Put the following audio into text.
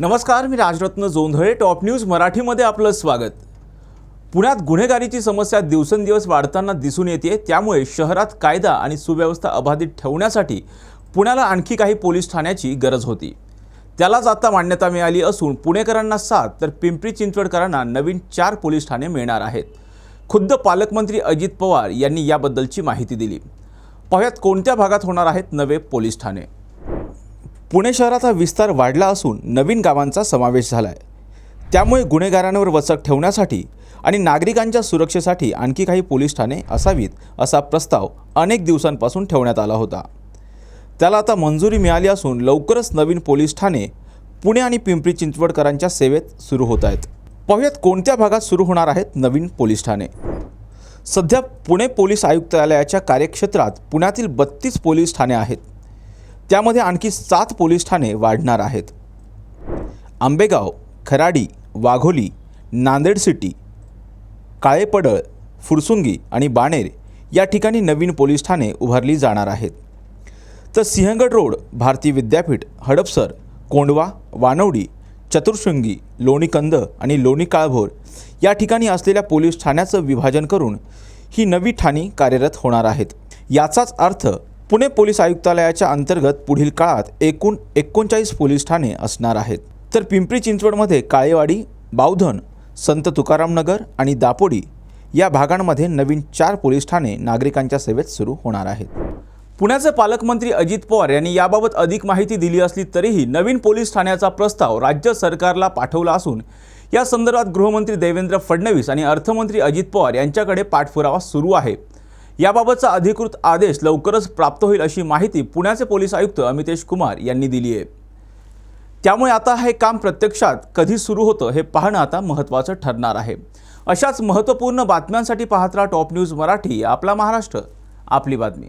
नमस्कार मी Rajratna Jondhale. Top news मराठीमध्ये आपलं स्वागत. पुण्यात गुन्हेगारीची समस्या दिवसेंदिवस वाढताना दिसून येते त्यामुळे शहरात कायदा आणि सुव्यवस्था अबाधित ठेवण्यासाठी पुण्याला आणखी काही पोलीस ठाण्याची गरज होती. त्यालाच आता मान्यता मिळाली असून पुणेकरांना सात तर पिंपरी चिंचवडकरांना नवीन चार पोलीस ठाणे मिळणार आहेत. खुद्द पालकमंत्री अजित पवार यांनी याबद्दलची माहिती दिली. पाहुयात कोणत्या भागात होणार आहेत नवे पोलीस ठाणे. पुणे शहराचा विस्तार वाढला असून नवीन गावांचा समावेश झाला आहे त्यामुळे गुन्हेगारांवर वचक ठेवण्यासाठी आणि नागरिकांच्या सुरक्षेसाठी आणखी काही पोलीस ठाणे असावीत असा प्रस्ताव अनेक दिवसांपासून ठेवण्यात आला होता. त्याला आता मंजुरी मिळाली असून लवकरच नवीन पोलीस ठाणे पुणे आणि पिंपरी चिंचवडकरांच्या सेवेत सुरू होत आहेत. पाहुयात कोणत्या भागात सुरू होणार आहेत नवीन पोलीस ठाणे. सध्या पुणे पोलीस आयुक्तालयाच्या कार्यक्षेत्रात पुण्यातील बत्तीस पोलीस ठाणे आहेत. त्यामध्ये आणखी सात पोलीस ठाणे वाढणार आहेत. आंबेगाव खराडी वाघोली नांदेड सिटी काळेपडळ फुरसुंगी आणि बाणेर या ठिकाणी नवीन पोलीस ठाणे उभारली जाणार आहेत. तर सिंहगड रोड भारती विद्यापीठ हडपसर कोंडवा वानवडी चतुर्शृंगी लोणीकंद आणि लोणी काळभोर या ठिकाणी असलेल्या पोलीस ठाण्याचं विभाजन करून ही नवी ठाणी कार्यरत होणार आहेत. याचाच अर्थ पुणे पोलीस आयुक्तालयाच्या अंतर्गत पुढील काळात एकूण एकोणचाळीस पोलीस ठाणे असणार आहेत. तर पिंपरी चिंचवडमध्ये काळेवाडी बावधन संत तुकारामनगर आणि दापोडी या भागांमध्ये नवीन चार पोलीस ठाणे नागरिकांच्या सेवेत सुरू होणार आहेत. पुण्याचे पालकमंत्री अजित पवार यांनी याबाबत अधिक माहिती दिली असली तरीही नवीन पोलीस ठाण्याचा प्रस्ताव राज्य सरकारला पाठवला असून या संदर्भात गृहमंत्री देवेंद्र फडणवीस आणि अर्थमंत्री अजित पवार यांच्याकडे पाठपुरावा सुरू आहे. याबाबतचा अधिकृत आदेश लवकरच प्राप्त होईल अशी माहिती पुण्याचे पोलीस आयुक्त अमितेश कुमार यांनी दिली आहे. त्यामुळे आता हे काम प्रत्यक्षात कधी सुरू होतं हे पाहणं आता महत्त्वाचं ठरणार आहे. अशाच महत्त्वपूर्ण बातम्यांसाठी पाहत राहा टॉप न्यूज मराठी आपला महाराष्ट्र आपली बातमी.